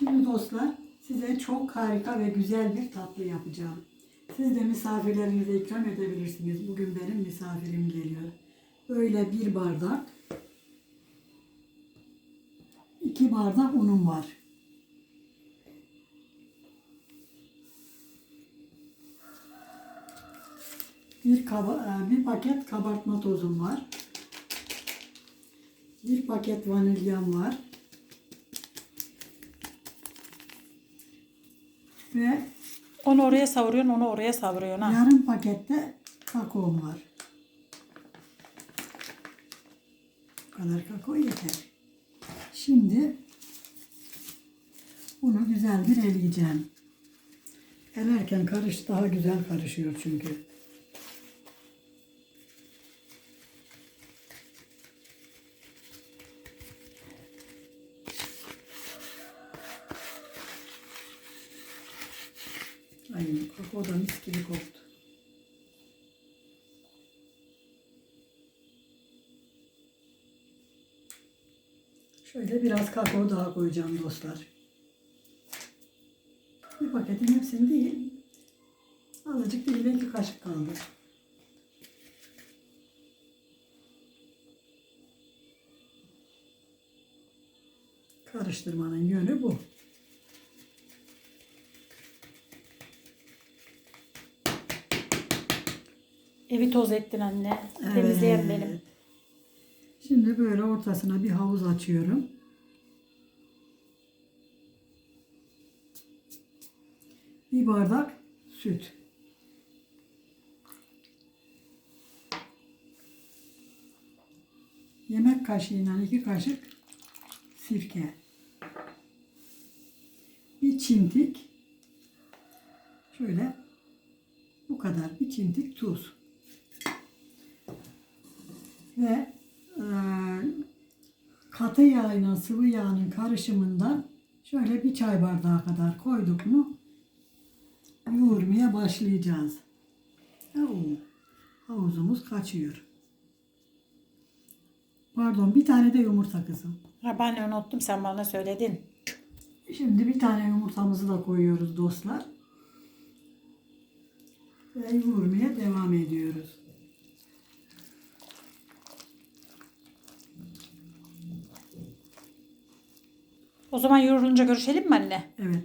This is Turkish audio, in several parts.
Şimdi dostlar size çok harika ve güzel bir tatlı yapacağım. Siz de misafirlerinize ikram edebilirsiniz. Bugün benim misafirim geliyor. Böyle bir bardak, iki bardak unum var. Bir, kaba, e, bir paket kabartma tozum var. Bir paket vanilyam var. Ve Onu oraya savuruyorsun, onu oraya savuruyorsun ha. yarım pakette kakaom var. Bu kadar kakao yeter. Şimdi bunu güzel bir eleyeceğim. Elerken karış daha güzel karışıyor çünkü. Şöyle biraz kakao daha koyacağım dostlar. Bir paketin hepsini değil. Azıcık değil de iki kaşık kaldı. Karıştırmanın yönü bu. Evi toz ettin anne. Temizleyen benim. Şimdi böyle ortasına bir havuz açıyorum. Bir bardak süt. Yemek kaşığıyla iki kaşık sirke. Bir çimdik. Şöyle bu kadar bir çimdik tuz ve katı yağ ile sıvı yağının karışımından şöyle bir çay bardağı kadar koyduk mu yoğurmaya başlayacağız. Oo, havuzumuz kaçıyor. Pardon bir tane de yumurta kızım. Ha, ben unuttum sen bana söyledin. Şimdi bir tane yumurtamızı da koyuyoruz dostlar. Ve yoğurmaya devam ediyoruz. O zaman yoğurulunca görüşelim mi anne? Evet.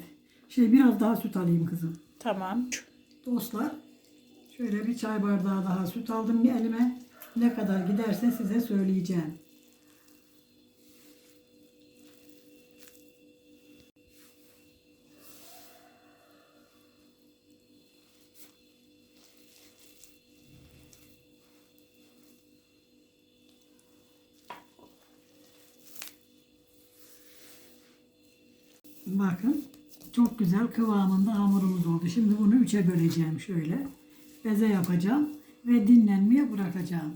Şey biraz daha süt alayım kızım. Tamam. Dostlar şöyle bir çay bardağı daha süt aldım bir elime. Ne kadar giderse size söyleyeceğim. Bakın çok güzel kıvamında hamurumuz oldu. Şimdi bunu üçe böleceğim şöyle. Beze yapacağım ve dinlenmeye bırakacağım.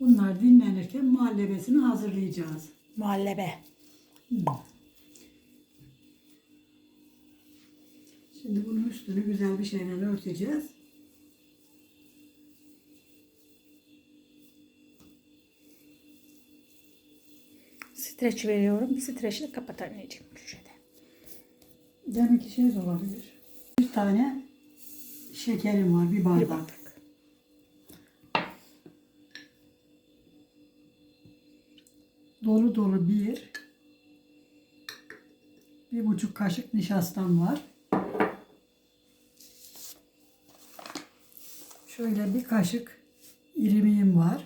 Bunlar dinlenirken muhallebesini hazırlayacağız. Muhallebe. Şimdi bunun üstünü güzel bir şeyle örteceğiz. Streç veriyorum. Streçle kapat anneciğim köşede. Demek ki şey de olabilir. Bir tane şekerim var, bir Bir bardak. bardak. Dolu dolu bir. Bir buçuk kaşık nişastam var. Şöyle bir kaşık irimiğim var.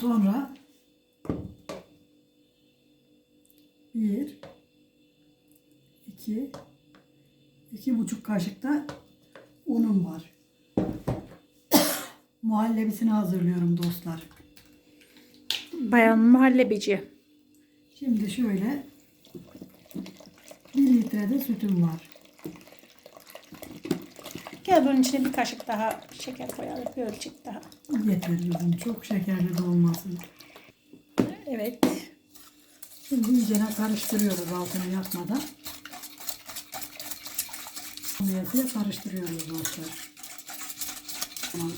Sonra bir, iki, iki buçuk kaşık da unum var. Muhallebisini hazırlıyorum dostlar. Bayan muhallebeci. Şimdi şöyle bir litre de sütüm var. Gel bunun içine bir kaşık daha şeker koyalım. Bir ölçek daha. Yeter kızım. Çok şekerli de olmasın. Evet. Şimdi iyicene karıştırıyoruz altını yakmadan. Meyvesiyle karıştırıyoruz dostlar. Tamam.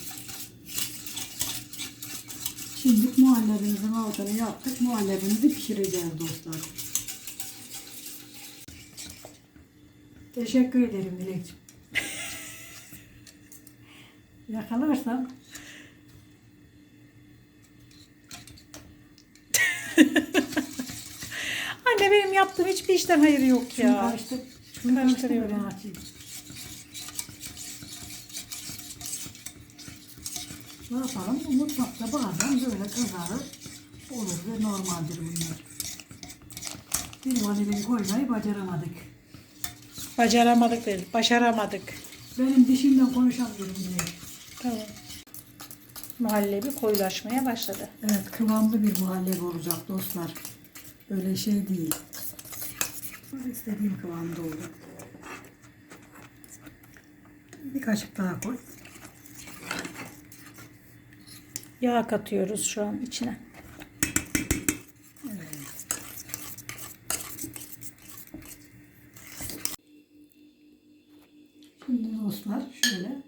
Şimdi muhallebimizin altını yaptık. Muhallebimizi pişireceğiz dostlar. Teşekkür ederim Dilekciğim. Yakalarsam Anne benim yaptığım hiçbir işten hayır yok şunu ya. karıştır. Şunu Karıştırıyorum. karıştır ben açayım. Ne yapalım? Mutfakta bazen kızarır. Olur ve normaldir bunlar. Bir vanilin koymayı başaramadık. Bacaramadık değil, başaramadık. Benim dişimden konuşamıyorum bile. Tamam. Muhallebi koyulaşmaya başladı. Evet kıvamlı bir muhallebi olacak dostlar. Böyle şey değil. İstediğim kıvamda oldu. Bir kaşık daha koy. Yağ katıyoruz şu an içine. Şimdi dostlar şöyle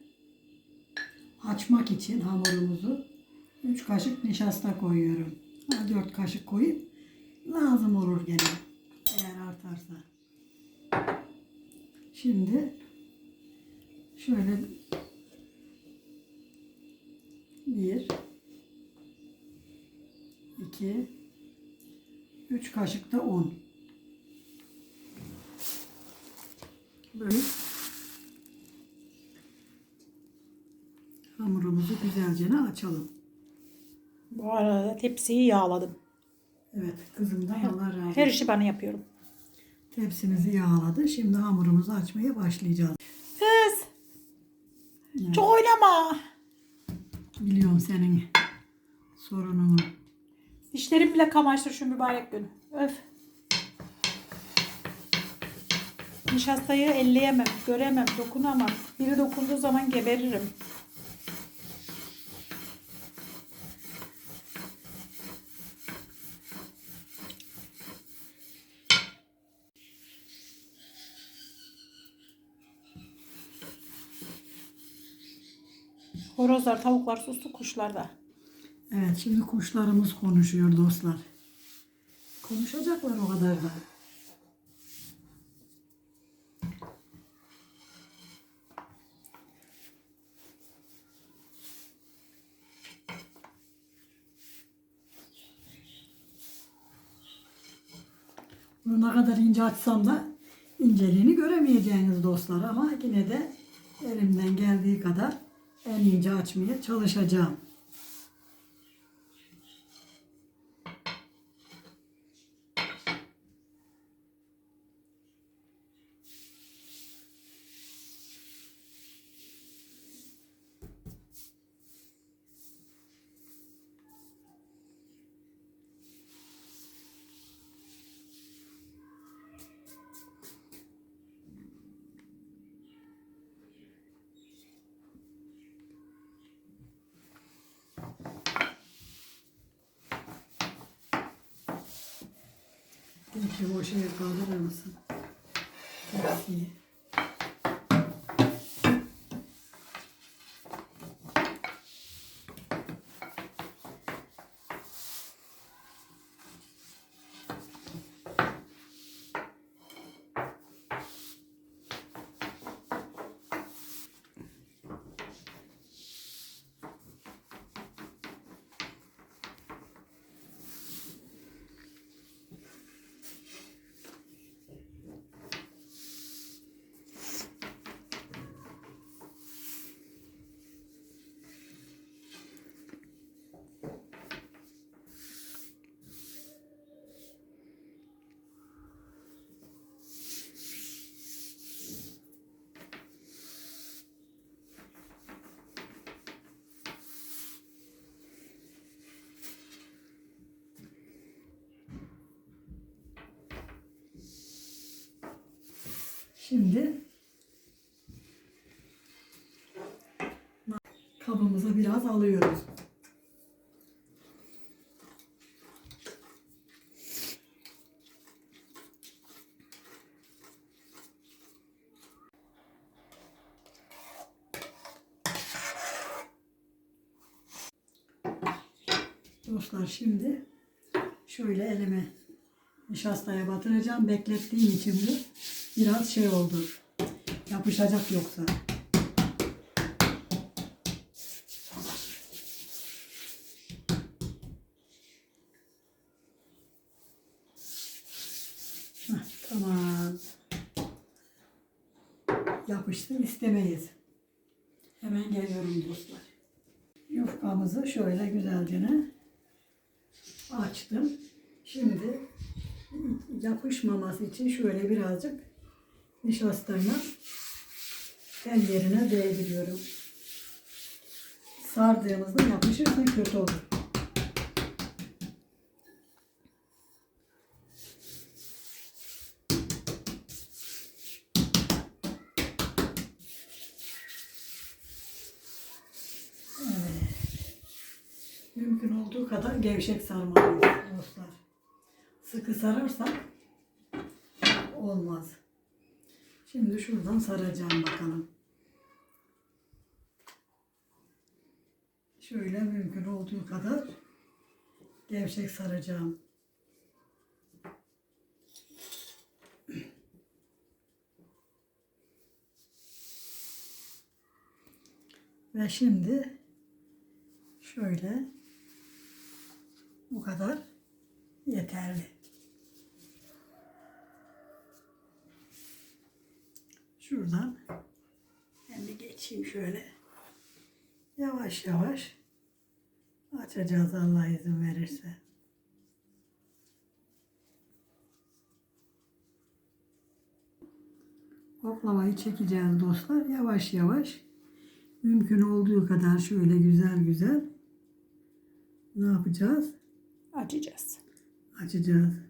açmak için hamurumuzu 3 kaşık nişasta koyuyorum. 4 kaşık koyup lazım olur gene eğer artarsa. Şimdi şöyle bir iki üç kaşık da un. Böyle Hamurumuzu güzelce açalım. Bu arada tepsiyi yağladım. Evet kızımdan Allah razı Her işi ben yapıyorum. Tepsimizi yağladı. Şimdi hamurumuzu açmaya başlayacağız. Kız Evet, çok oynama. biliyorum senin sorununu. Dişlerim bile kamaştı şu mübarek gün. Öf. Nişastayı elleyemem, göremem, dokunamam. Biri dokunduğu zaman geberirim. Horozlar, tavuklar sustu, kuşlar da. Evet şimdi kuşlarımız konuşuyor dostlar. Konuşacaklar o kadar da. Bunu ne kadar ince açsam da inceliğini göremeyeceğiniz dostlar ama yine de elimden geldiği kadar en ince açmaya çalışacağım. Peki o şeyi kaldırır mısın? Tepsiyi. Şimdi kabımızı Yağımızı biraz alıyoruz. Dostlar şimdi şöyle elime nişastaya batıracağım. Beklettiğim için bu biraz şey oldu. Yapışacak yoksa. Heh, tamam. Yapıştı istemeyiz. Hemen geliyorum dostlar. Yufkamızı şöyle güzelce açtım. Şimdi yapışmaması için şöyle birazcık nişastayla el yerine değdiriyorum. Sardığımızda yapışırsa kötü olur. Mümkün olduğu kadar gevşek sarmalıyız dostlar. Sıkı sararsak olmaz. Şimdi şuradan saracağım bakalım. Şöyle mümkün olduğu kadar gevşek saracağım. Ve şimdi şöyle bu kadar yeterli. Şuradan ben bir geçeyim şöyle. Yavaş yavaş açacağız Allah izin verirse. Oklamayı çekeceğiz dostlar. Yavaş yavaş. Mümkün olduğu kadar şöyle güzel güzel ne yapacağız? Açacağız. Açacağız.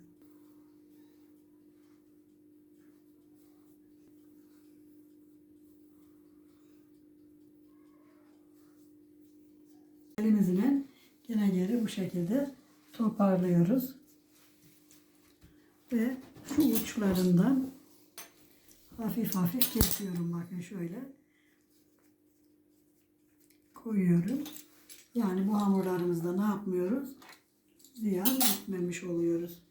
Şekilde toparlıyoruz. Ve şu uçlarından hafif hafif kesiyorum bakın şöyle. Koyuyorum. Yani bu hamurlarımızda ne yapmıyoruz? Ziyan etmemiş oluyoruz.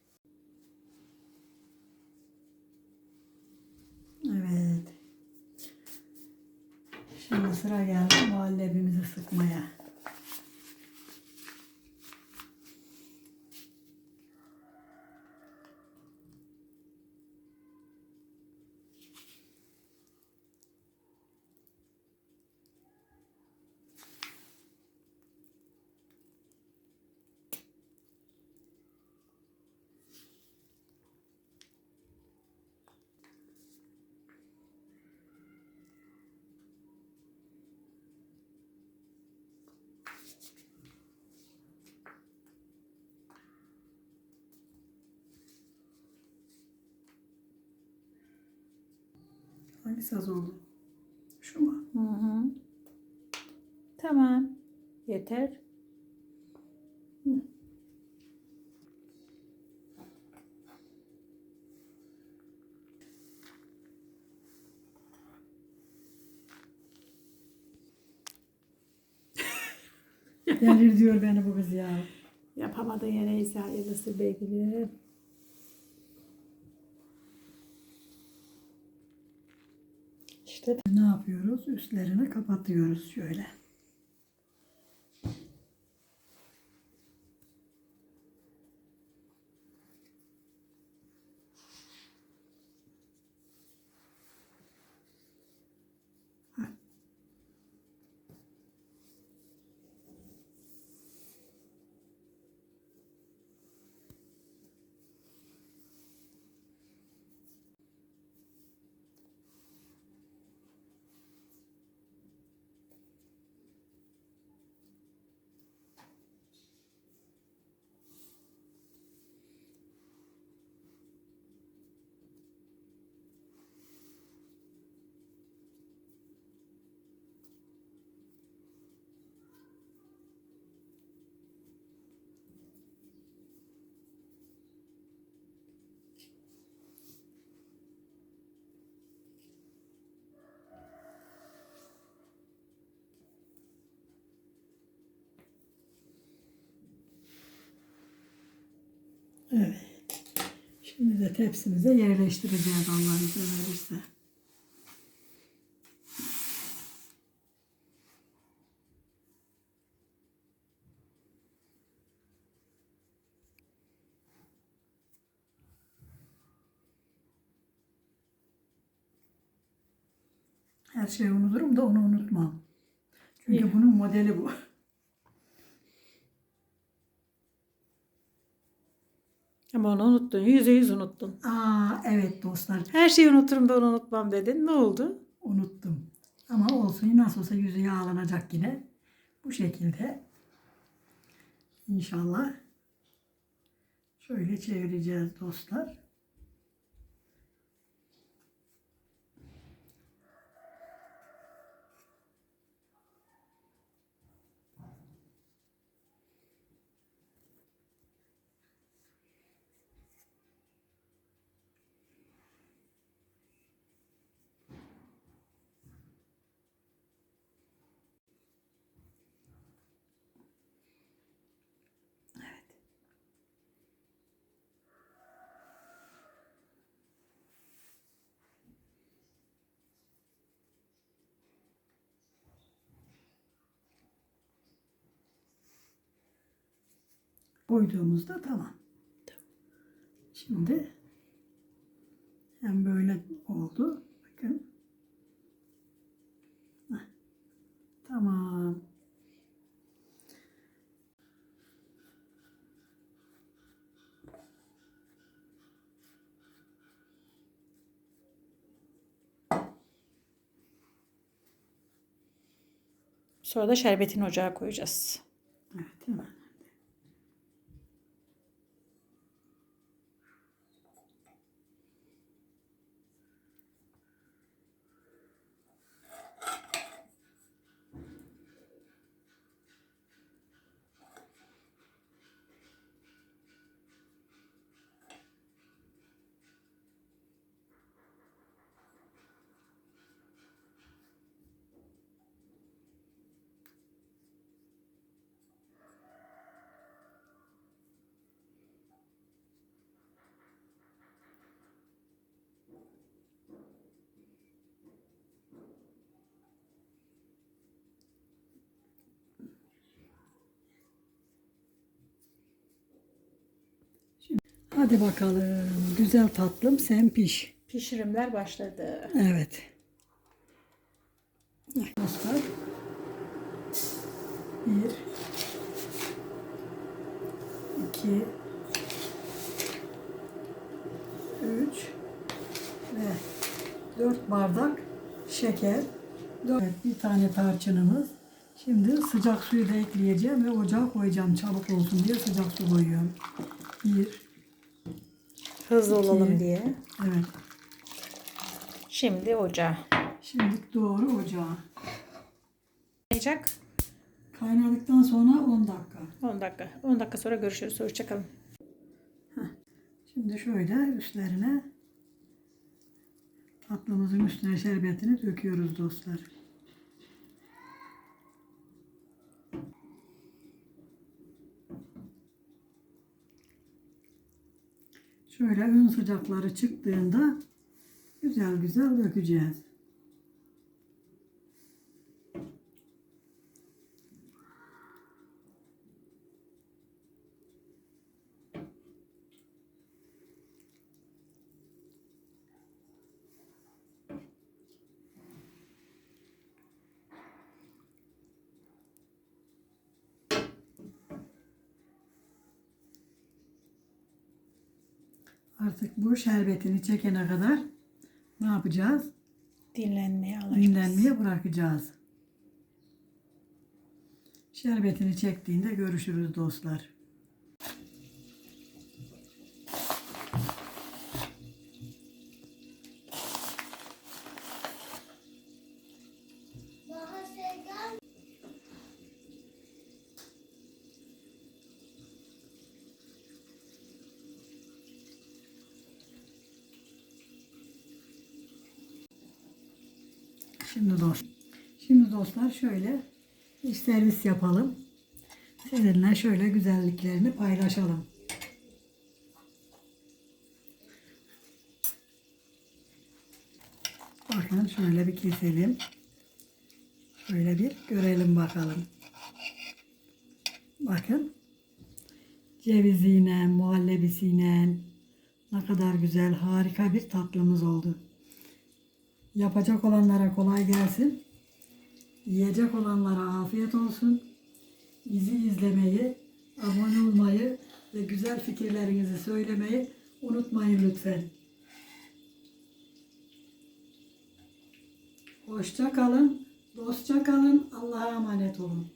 Evet. Şimdi sıra geldi muhallebimizi sıkmaya. Hangisi az oldu? Şu mu? Hı hı. Tamam. Yeter. Delir diyor beni bu kız ya. Yapamadın ya neyse hayırlısı belki. İşte Ne yapıyoruz? Üstlerini kapatıyoruz şöyle. Evet. Şimdi de tepsimize yerleştireceğiz Allah izin verirse. Her şeyi unuturum da onu unutmam. Çünkü İyi. bunun modeli bu. Ama onu unuttun. Yüzde yüz unuttun. Aa evet dostlar Her şeyi unuturum da onu unutmam dedin. Ne oldu? unuttum. Ama olsun nasıl olsa yüzü yağlanacak yine. Bu şekilde. İnşallah. Şöyle çevireceğiz dostlar. Koyduğumuzda tamam. Şimdi hem böyle oldu. Bakın. Heh. Tamam. Sonra da şerbetini ocağa koyacağız. Evet hemen. Hadi bakalım. Güzel tatlım sen piş. Pişirimler başladı. Evet. Dostlar. Bir. iki, Üç. Ve dört bardak şeker. Dört, evet, bir tane tarçınımız. Şimdi sıcak suyu da ekleyeceğim ve ocağa koyacağım çabuk olsun diye sıcak su koyuyorum. Bir. Hızlı olalım İki. diye. Evet. Şimdi ocağa. Şimdi doğru ocağa. Kaynayacak. Kaynadıktan sonra 10 dakika. 10 dakika. 10 dakika sonra görüşürüz. Hoşçakalın. Şimdi şöyle üstlerine tatlımızın üstüne şerbetini döküyoruz dostlar. Şöyle ön sıcakları çıktığında güzel güzel dökeceğiz. Artık bu şerbetini çekene kadar ne yapacağız? Dinlenmeye alacağız. Dinlenmeye bırakacağız. Şerbetini çektiğinde görüşürüz dostlar. dostlar şöyle bir servis yapalım. Sizinle şöyle güzelliklerini paylaşalım. Bakın şöyle bir keselim. Şöyle bir görelim bakalım. Bakın. Ceviziyle, muhallebisiyle ne kadar güzel, harika bir tatlımız oldu. Yapacak olanlara kolay gelsin. Yiyecek olanlara afiyet olsun. Bizi izlemeyi, abone olmayı ve güzel fikirlerinizi söylemeyi unutmayın lütfen. Hoşça kalın, dostça kalın, Allah'a emanet olun.